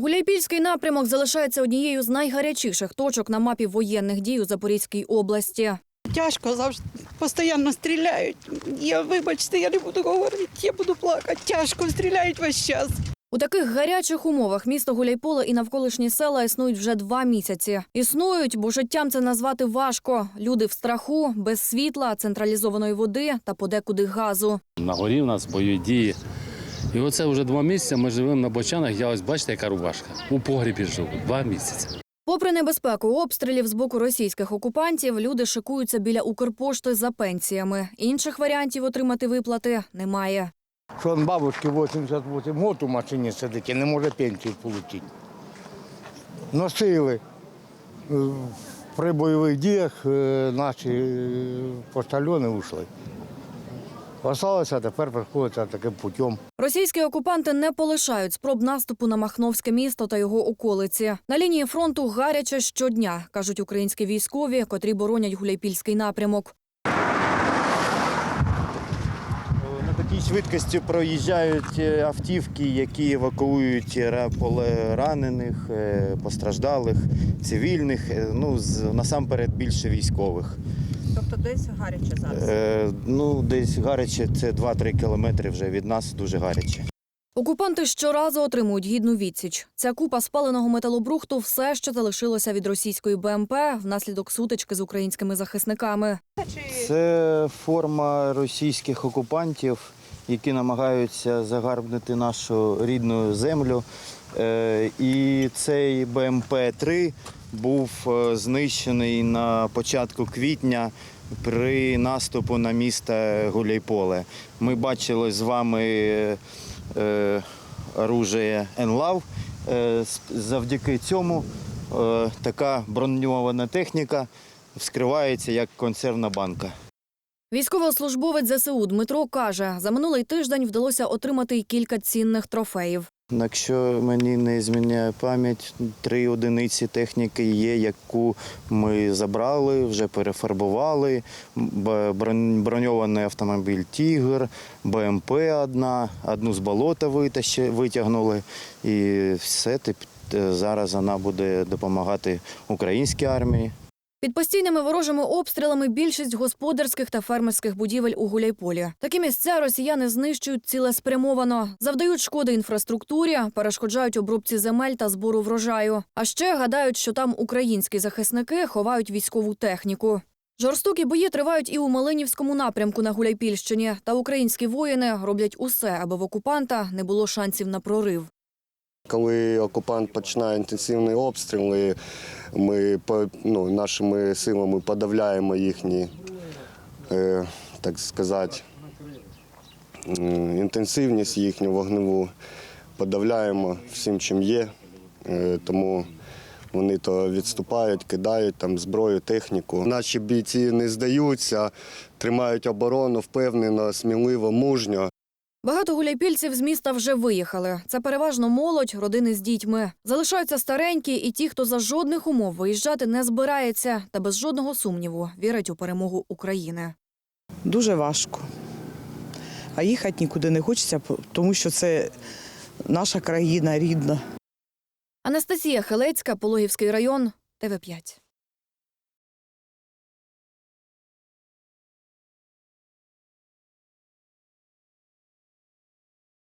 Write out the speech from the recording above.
Гуляйпільський напрямок залишається однією з найгарячіших точок на мапі воєнних дій у Запорізькій області. Тяжко завжди постійно стріляють. Я вибачте, я не буду говорити, я буду плакати. Тяжко стріляють весь час. У таких гарячих умовах місто Гуляйполе і навколишні села існують вже два місяці. Існують, бо життям це назвати важко. Люди в страху, без світла, централізованої води та подекуди газу. На горі в нас бойові дії. І оце вже два місяці ми живемо на бочанах. Я ось бачите, яка рубашка. У погрібі живу. Два місяці. Попри небезпеку обстрілів з боку російських окупантів, люди шикуються біля Укрпошти за пенсіями. Інших варіантів отримати виплати немає. Що бабушки 88 років у машині сидить і не може пенсію отримати. Носили. Е, При бойових діях е, наші е, поштальони ушли. Осталося, тепер приходиться таким путем. Російські окупанти не полишають спроб наступу на Махновське місто та його околиці. На лінії фронту гаряче щодня, кажуть українські військові, котрі боронять Гуляйпільський напрямок. На такій швидкості проїжджають е, автівки, які евакуюють ра- ранених, е, постраждалих, цивільних, е, ну з- насамперед більше військових. Тобто десь гаряче зараз. Е, Ну, десь гаряче, це 2-3 кілометри вже від нас, дуже гаряче. Окупанти щоразу отримують гідну відсіч. Ця купа спаленого металобрухту все, що залишилося від російської БМП внаслідок сутички з українськими захисниками. Це форма російських окупантів, які намагаються загарбнити нашу рідну землю. Е, І цей БМП-3 був е, знищений на початку квітня при наступу на місто Гуляйполе. Ми бачили з вами е, оружие ЕНЛАВ. Завдяки цьому така броньована техніка вскривається як консервна банка. Військовослужбовець ЗСУ Дмитро каже, за минулий тиждень вдалося отримати й кілька цінних трофеїв. Якщо мені не зміняє пам'ять, три одиниці техніки є, яку ми забрали, вже перефарбували. Броньований автомобіль Тігр, БМП одна, одну з болота витягнули. І все е, зараз вона буде допомагати українській армії. Під постійними ворожими обстрілами більшість господарських та фермерських будівель у Гуляйполі. Такі місця росіяни знищують цілеспрямовано, завдають шкоди інфраструктурі, перешкоджають обробці земель та збору врожаю. А ще гадають, що там українські захисники ховають військову техніку. Жорстокі бої тривають і у Малинівському напрямку на Гуляйпільщині. Та українські воїни роблять усе, аби в окупанта не було шансів на прорив. Коли окупант починає інтенсивний обстріл, і ми ну, нашими силами подавляємо їхні, е, так сказати, інтенсивність їхню вогневу, подавляємо всім, чим є. Е, Тому вони то відступають, кидають там зброю, техніку. Наші бійці не здаються, тримають оборону впевнено, сміливо, мужньо. Багато гуляйпільців з міста вже виїхали. Це переважно молодь, родини з дітьми. Залишаються старенькі і ті, хто за жодних умов виїжджати не збирається, та без жодного сумніву вірять у перемогу України. Дуже важко. А їхати нікуди не хочеться, тому що це наша країна рідна. Анастасія Хелецька, Пологівський район, ТВ 5